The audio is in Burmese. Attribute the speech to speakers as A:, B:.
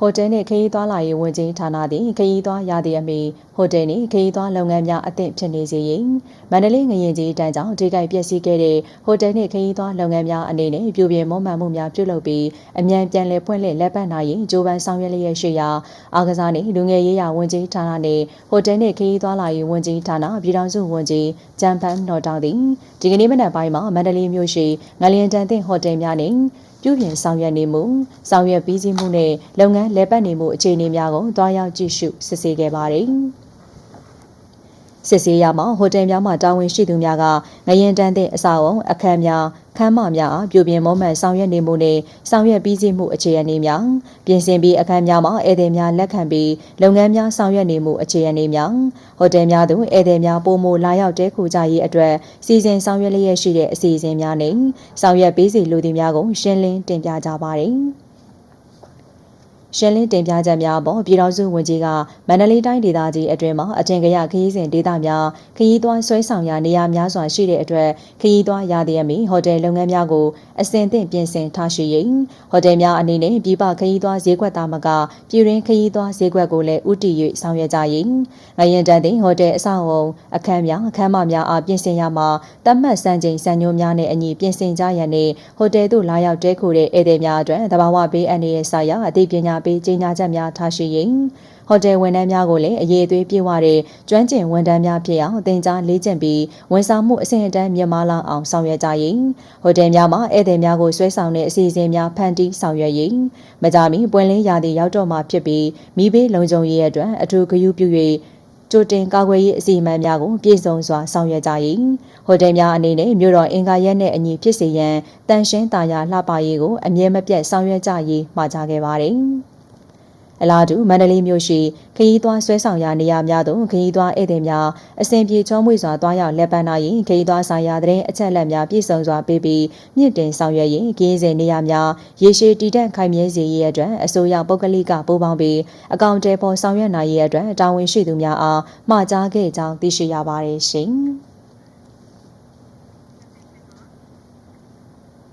A: ဟိုတယ်နှင့်ခရီးသွားလာရေးဝန်ကြီးဌာနသည်ခရီးသွားရသည့်အမီဟိုတယ်နှင့်ခရီးသွားလုပ်ငန်းများအသင့်ဖြစ်နေစေရန်မန္တလေးငရင်ကြီးတန်းကြောင့်ထိခိုက်ပျက်စီးခဲ့တဲ့ဟိုတယ်နှင့်ခရီးသွားလုပ်ငန်းများအနေနဲ့ပြုပြင်မွမ်းမံမှုများပြုလုပ်ပြီးအမြန်ပြန်လည်ဖွင့်လှစ်လက်ပတ်နိုင်ရင်ကြိုးပမ်းဆောင်ရွက်လျက်ရှိရာအာကစားနှင့်လူငယ်ရေးရာဝန်ကြီးဌာနနှင့်ဟိုတယ်နှင့်ခရီးသွားလာရေးဝန်ကြီးဌာနပြည်ထောင်စုဝန်ကြီးဂျမ်ဖန်နော်တောင်သည်ဒီကနေ့မနက်ပိုင်းမှာမန္တလေးမြို့ရှိငလျင်တန်သင့်ဟိုတယ်များနှင့် ပြုပြင်ဆောင်ရွက်နေမှုဆောင်ရွက်ပြီးစီးမှုနဲ့လုပ်ငန်းလည်ပတ်နေမှုအခြေအနေများကိုတွားရောက်ကြည့်ရှုစစ်ဆေးခဲ့ပါတယ်။ စစ်ဆေးရမှာဟိုတယ်များမှတာဝန်ရှိသူများကငရင်တန်းတဲ့အဆောက်အုံအခန်းများခန်းမများပြုပြင်မွမ်းမံဆောင်ရွက်နေမှုနဲ့ဆောင်ရွက်ပြီးစီးမှုအခြေအနေများပြင်ဆင်ပြီးအခန်းများမှာဧည့်သည်များလက်ခံပြီးလုပ်ငန်းများဆောင်ရွက်နေမှုအခြေအနေများဟိုတယ်များသို့ဧည့်သည်များပုံမလာရောက်တဲခုကြရေးအတွက်စီစဉ်ဆောင်ရွက်လျက်ရှိတဲ့အစီအစဉ်များနဲ့ဆောင်ရွက်ပြီးစီလူသည်များကိုရှင်းလင်းတင်ပြကြပါတယ်။ ရှင်းလင်းတင်ပြချက်များပေါ်ပြည်တော်စုဝန်ကြီးကမန္တလေးတိုင်းဒေသကြီးအတွင်းမှာအထင်ကရခရီးစဉ်ဒေသများခရီးသွားဆွဲဆောင်ရာနေရာများစွာရှိတဲ့အတွက်ခရီးသွားရသည်အမိဟိုတယ်လုပ်ငန်းများကိုအစဉ်သင့်ပြင်ဆင်ထားရှိရင်ဟိုတယ်များအနေနဲ့ပြည်ပခရီးသွားဈေးကွက်သားမကပြည်ရင်းခရီးသွားဈေးကွက်ကိုလည်းဥတီ၍ဆောင်ရွက်ကြရင်ငရင်တန်သည့်ဟိုတယ်အဆောက်အုံအခန်းများအခန်းမများအားပြင်ဆင်ရမှာတတ်မှတ်စံချိန်စံညွှန်းများနဲ့အညီပြင်ဆင်ကြရန်နဲ့ဟိုတယ်သို့လာရောက်တဲခိုတဲ့ဧည့်သည်များအတွက်သဘာဝဘေးအန္တရာယ်ဆိုင်ရာအသိပညာပေးကြေညာချက်များထားရှိရင်ဟိုတယ်ဝန်ထမ်းများကိုလည်းအရေးအသွေးပြေဝတဲ့ကျွမ်းကျင်ဝန်ထမ်းများဖြစ်အောင်တင် जा လေ့ကျင့်ပြီးဝန်ဆောင်မှုအဆင့်အတန်းမြင့်မားလာအောင်ဆောင်ရွက်ကြရင်ဟိုတယ်များမှာဧည့်သည်များကိုဆွဲဆောင်တဲ့အစီအစဉ်များဖန်တီးဆောင်ရွက်ရင်မကြမီပွင့်လင်းရာသီရောက်တော့မှာဖြစ်ပြီးမိဘေးလုံခြုံရေးအတွက်အထူးဂရုပြု၍ကြိုတင်ကာကွယ်ရေးအစီအမံများကိုပြည့်စုံစွာဆောင်ရွက်ကြရင်ဟိုတယ်များအနေနဲ့မြို့တော်အင်္ဂါရက်နှင့်အညီဖြစ်စေရန်တန်ရှင်းတာယာလှပရေးကိုအမြဲမပြတ်ဆောင်ရွက်ကြရေးမှာကြားခဲ့ပါတယ်။ အလားတူမန္တလေးမြို့ရှိခရီးသွားဆွဲဆောင်ရာနေရာများသို့ခရီးသွားဧည့်သည်များအစဉ်ပြေချောမွေ့စွာတွားရောက်လက်ပန်းနိုင်ရင်ခရီးသွားဆိုင်ရာတဲ့အချက်အလက်များပြည့်စုံစွာပေးပြီးမြင့်တင်ဆောင်ရွက်ရင်ခရီးစဉ်နေရာများရေရှည်တည်တံ့ခိုင်မြဲစေရေးအတွက်အစိုးရပုဂ္ဂလိကပူးပေါင်းပြီးအကောင့်တဲပေါ်ဆောင်ရွက်နိုင်ရေးအတွက်တာဝန်ရှိသူများအားမှာကြားခဲ့ကြောင်းသိရှိရပါတယ်ရှင်။